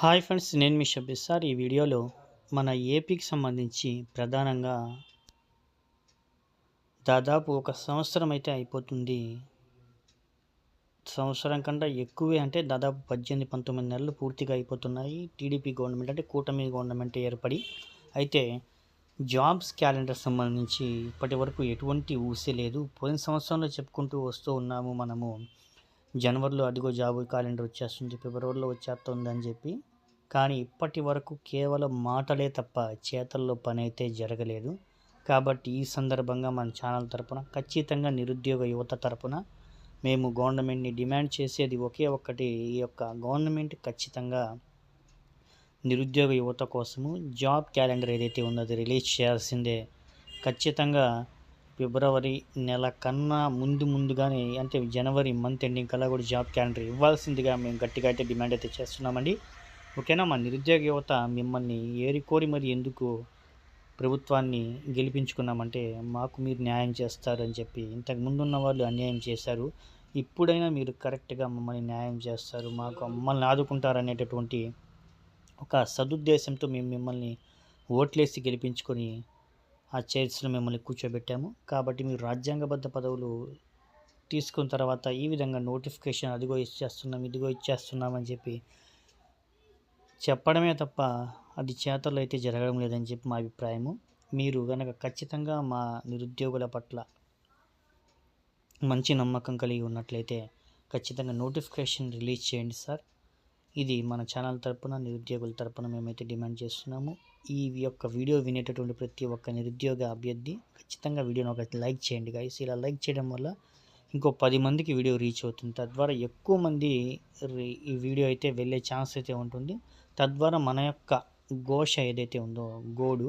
Hi friends నేను మీ Shabbir sir ఈ వీడియోలో మన ఏపీకి సంబంధించి ప్రధానంగా దాదాపు ఒక సంవత్సరం అయితే అయిపోతుంది. సంవత్సరం కంటే ఎక్కువే అంటే దాదాపు పద్దెనిమిది పంతొమ్మిది నెలలు పూర్తిగా అయిపోతున్నాయి. టీడీపీ గవర్నమెంట్ అంటే కూటమి గవర్నమెంట్ ఏర్పడి అయితే జాబ్స్ క్యాలెండర్ సంబంధించి ఇప్పటి వరకు ఎటువంటి ఊసే లేదు. పోయిన సంవత్సరంలో చెప్పుకుంటూ వస్తూ ఉన్నాము మనము. జనవరిలో అదిగో జాబ్ క్యాలెండర్ వచ్చేస్తుంది ఫిబ్రవరిలో వచ్చేస్తుంది అని చెప్పి. కానీ ఇప్పటి వరకు కేవలం మాటలే తప్ప చేతల్లో పని అయితే జరగలేదు. కాబట్టి ఈ సందర్భంగా మన ఛానల్ తరపున ఖచ్చితంగా నిరుద్యోగ యువత తరపున మేము గవర్నమెంట్ని డిమాండ్ చేసేది ఒకే ఒక్కటి. ఈ యొక్క గవర్నమెంట్ ఖచ్చితంగా నిరుద్యోగ యువత కోసము జాబ్ క్యాలెండర్ ఏదైతే ఉందో అది రిలీజ్ చేయాల్సిందే. ఖచ్చితంగా ఫిబ్రవరి నెల కన్నా ముందు ముందుగానే అంటే జనవరి మంత్ ఎండింగ్ కల్లా కూడా జాబ్ క్యాలెండర్ ఇవ్వాల్సిందిగా మేము గట్టిగా అయితే డిమాండ్ అయితే చేస్తున్నామండి. ఓకేనా? మా నిరుద్యోగ యువత మిమ్మల్ని ఏరికోరి మరి ఎందుకు ప్రభుత్వాన్ని గెలిపించుకున్నామంటే మాకు మీరు న్యాయం చేస్తారని చెప్పి ఇంతకు ముందున్న వాళ్ళు అన్యాయం చేశారు. ఇప్పుడైనా మీరు కరెక్ట్గా మమ్మల్ని న్యాయం చేస్తారు మాకు మమ్మల్ని ఆదుకుంటారు అనేటటువంటి ఒక సదుద్దేశంతో మేము మిమ్మల్ని ఓట్లేసి గెలిపించుకొని ఆ చైర్స్లో మిమ్మల్ని కూర్చోబెట్టాము. కాబట్టి మీరు రాజ్యాంగబద్ధ పదవులు తీసుకున్న తర్వాత ఈ విధంగా నోటిఫికేషన్ అదిగో ఇచ్చేస్తున్నాం ఇదిగో ఇచ్చేస్తున్నామని చెప్పి చెప్పడమే తప్ప అది చేతల్లో అయితే జరగడం లేదని చెప్పి మా అభిప్రాయము. మీరు కనుక ఖచ్చితంగా మా నిరుద్యోగుల పట్ల మంచి నమ్మకం కలిగి ఉన్నట్లయితే ఖచ్చితంగా నోటిఫికేషన్ రిలీజ్ చేయండి సార్. ఇది మన ఛానల్ తరపున నిరుద్యోగుల తరపున మేమైతే డిమాండ్ చేస్తున్నాము. ఈ యొక్క వీడియో వినేటటువంటి ప్రతి ఒక్క నిరుద్యోగ అభ్యర్థి ఖచ్చితంగా వీడియోని ఒక లైక్ చేయండి గాయస్ ఇలా లైక్ చేయడం వల్ల ఇంకో పది మందికి వీడియో రీచ్ అవుతుంది. తద్వారా ఎక్కువ మంది ఈ వీడియో అయితే వెళ్ళే ఛాన్స్ అయితే ఉంటుంది. తద్వారా మన యొక్క ఘోష ఏదైతే ఉందో గోడు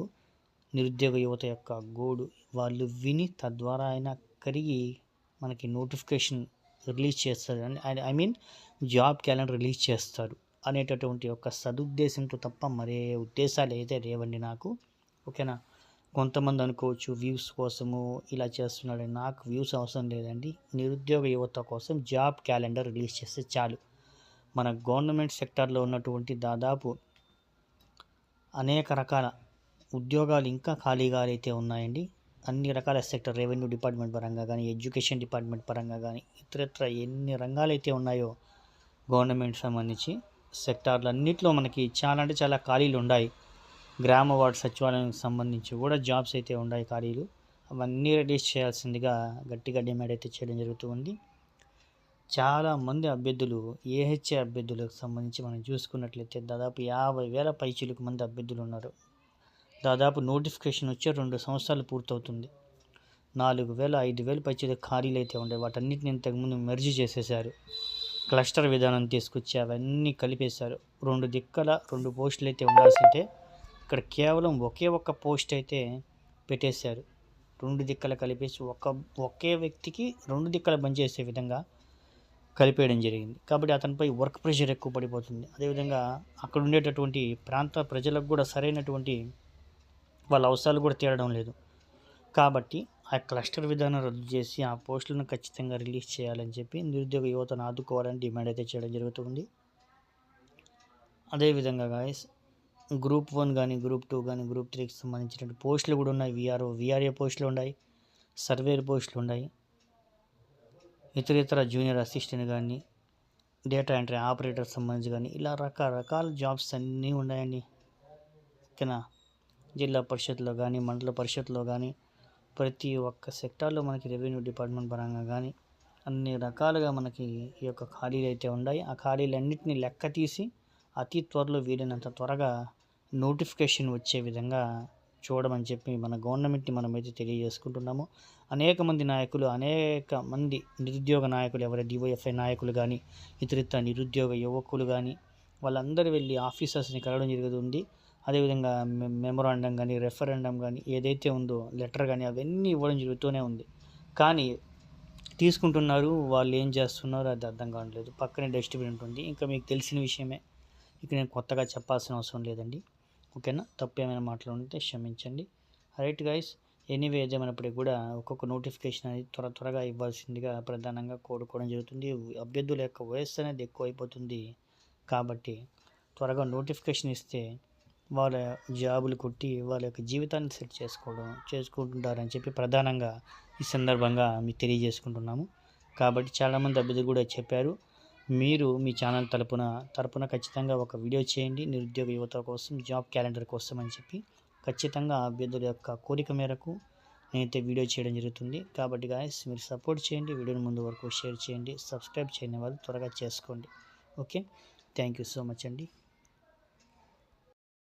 నిరుద్యోగ యువత యొక్క గోడు వాళ్ళు విని తద్వారా అయినా కరిగి మనకి నోటిఫికేషన్ రిలీజ్ చేస్తారు. I mean job calendar release చేస్తారు. అనేటటువంటి ఒక సదుద్దేశంతో తప్ప మరే ఉద్దేశాలు అయితే లేవండి నాకు. ఓకేనా? కొంతమంది అనుకోవచ్చు వ్యూస్ కోసము ఇలా చేస్తున్నాడు నాకు వ్యూస్ అవసరం లేదండి. నిరుద్యోగ యువత కోసం జాబ్ క్యాలెండర్ రిలీజ్ చేస్తే చాలు. మన గవర్నమెంట్ సెక్టార్లో ఉన్నటువంటి దాదాపు అనేక రకాల ఉద్యోగాలు ఇంకా ఖాళీగా అయితే ఉన్నాయండి. అన్ని రకాల సెక్టర్ రెవెన్యూ డిపార్ట్మెంట్ పరంగా కానీ ఎడ్యుకేషన్ డిపార్ట్మెంట్ పరంగా కానీ ఇతరత్ర ఎన్ని రంగాలు అయితే ఉన్నాయో గవర్నమెంట్ సంబంధించి సెక్టార్లన్నింటిలో మనకి చాలా అంటే చాలా ఖాళీలు ఉన్నాయి గ్రామ వార్డు సచివాలయానికి సంబంధించి కూడా జాబ్స్ అయితే ఉన్నాయి ఖాళీలు. అవన్నీ రిలీజ్ చేయాల్సిందిగా గట్టిగా డిమాండ్ అయితే చేయడం జరుగుతూ ఉంది. చాలామంది అభ్యర్థులు ఏహెచ్ఏ అభ్యర్థులకు సంబంధించి మనం చూసుకున్నట్లయితే దాదాపు యాభై వేల పైచీలకు మంది అభ్యర్థులు ఉన్నారు. దాదాపు నోటిఫికేషన్ వచ్చే రెండు సంవత్సరాలు పూర్తవుతుంది. నాలుగు వేల ఐదు వేల పైచీలకు ఖాళీలు అయితే ఉండే వాటన్నిటిని ఇంతకుముందు మెర్జీ చేసేసారు క్లస్టర్ విధానం తీసుకొచ్చి అవన్నీ కలిపేశారు. రెండు దిక్కల రెండు పోస్టులు అయితే ఉండాల్సిందే. ఇక్కడ కేవలం ఒకే ఒక్క పోస్ట్ అయితే పెట్టేశారు. రెండు దిక్కల కలిపేసి ఒక ఒకే వ్యక్తికి రెండు దిక్కల పనిచేసే విధంగా కలిపేయడం జరిగింది. కాబట్టి అతనిపై వర్క్ ప్రెషర్ ఎక్కువ పడిపోతుంది. అదేవిధంగా అక్కడ ఉండేటటువంటి ప్రాంత ప్రజలకు కూడా సరైనటువంటి వాళ్ళ అవసరాలు కూడా తీరడం లేదు. కాబట్టి ఆ క్లస్టర్ విధానం రద్దు చేసి ఆ పోస్టులను ఖచ్చితంగా రిలీజ్ చేయాలని చెప్పి నిరుద్యోగ యువతను ఆదుకోవాలని డిమాండ్ అయితే చేయడం జరుగుతుంది. అదేవిధంగా గాయస్ గ్రూప్ వన్ కానీ గ్రూప్ టూ కానీ గ్రూప్ త్రీకి సంబంధించిన పోస్టులు కూడా ఉన్నాయి. విఆర్ఓ విఆర్ఏ పోస్టులు ఉన్నాయి. సర్వేర్ పోస్టులు ఉన్నాయి. ఇతర ఇతర జూనియర్ అసిస్టెంట్ కానీ డేటా ఎంట్రీ ఆపరేటర్ సంబంధించి కానీ ఇలా రకరకాల జాబ్స్ అన్నీ ఉన్నాయండి. ఓకేనా? జిల్లా పరిషత్లో కానీ మండల పరిషత్లో కానీ ప్రతి ఒక్క సెక్టార్లో మనకి రెవెన్యూ డిపార్ట్మెంట్ పరంగా కానీ అన్ని రకాలుగా మనకి ఈ యొక్క ఖాళీలు అయితే ఉన్నాయి. ఆ ఖాళీలన్నింటినీ లెక్క తీసి అతి త్వరలో వీలైనంత త్వరగా నోటిఫికేషన్ వచ్చే విధంగా చూడమని చెప్పి మన గవర్నమెంట్ని మనమైతే తెలియజేసుకుంటున్నాము. అనేక మంది నాయకులు అనేక మంది నిరుద్యోగ నాయకులు ఎవరైనా డివైఎఫ్ఐ నాయకులు కానీ ఇతరిత నిరుద్యోగ యువకులు కానీ వాళ్ళందరూ వెళ్ళి ఆఫీసర్స్ని కలవడం జరుగుతుంది. అదేవిధంగా మెమొరాండం కానీ రెఫరెండం కానీ ఏదైతే ఉందో లెటర్ కానీ అవన్నీ ఇవ్వడం జరుగుతూనే ఉంది. కానీ తీసుకుంటున్నారు వాళ్ళు ఏం చేస్తున్నారో అది అర్థం కావట్లేదు. పక్కనే డస్ట్బిన్ ఉంటుంది. ఇంకా మీకు తెలిసిన విషయమే. ఇక నేను కొత్తగా చెప్పాల్సిన అవసరం లేదండి. ఓకేనా? తప్పు ఏమైనా మాట్లాడుంటే క్షమించండి. రైట్ గైస్ ఎనీవే ఏదేమైనప్పటికీ కూడా ఒక్కొక్క నోటిఫికేషన్ అనేది త్వర త్వరగా ఇవ్వాల్సిందిగా ప్రధానంగా కోరుకోవడం జరుగుతుంది. అభ్యర్థుల యొక్క వయస్సు అనేది ఎక్కువ అయిపోతుంది కాబట్టి త్వరగా నోటిఫికేషన్ ఇస్తే వాళ్ళ జాబులు కొట్టి వాళ్ళ యొక్క జీవితాన్ని సెట్ చేసుకోవడం చేసుకుంటుంటారని చెప్పి ప్రధానంగా ఈ సందర్భంగా మీకు తెలియజేసుకుంటున్నాము. కాబట్టి చాలామంది అభ్యర్థులు కూడా చెప్పారు మీరు మీ ఛానల్ తరపున తరపున ఖచ్చితంగా ఒక వీడియో చేయండి నిరుద్యోగ యువత కోసం జాబ్ క్యాలెండర్ కోసం అని చెప్పి ఖచ్చితంగా అభ్యర్థుల యొక్క కోరిక మేరకు నేనైతే వీడియో చేయడం జరుగుతుంది. కాబట్టి గాయస్ మీరు సపోర్ట్ చేయండి వీడియోని ముందు వరకు షేర్ చేయండి సబ్స్క్రైబ్ చేయని వాళ్ళు త్వరగా చేసుకోండి. Okay? Thank you so much అండి.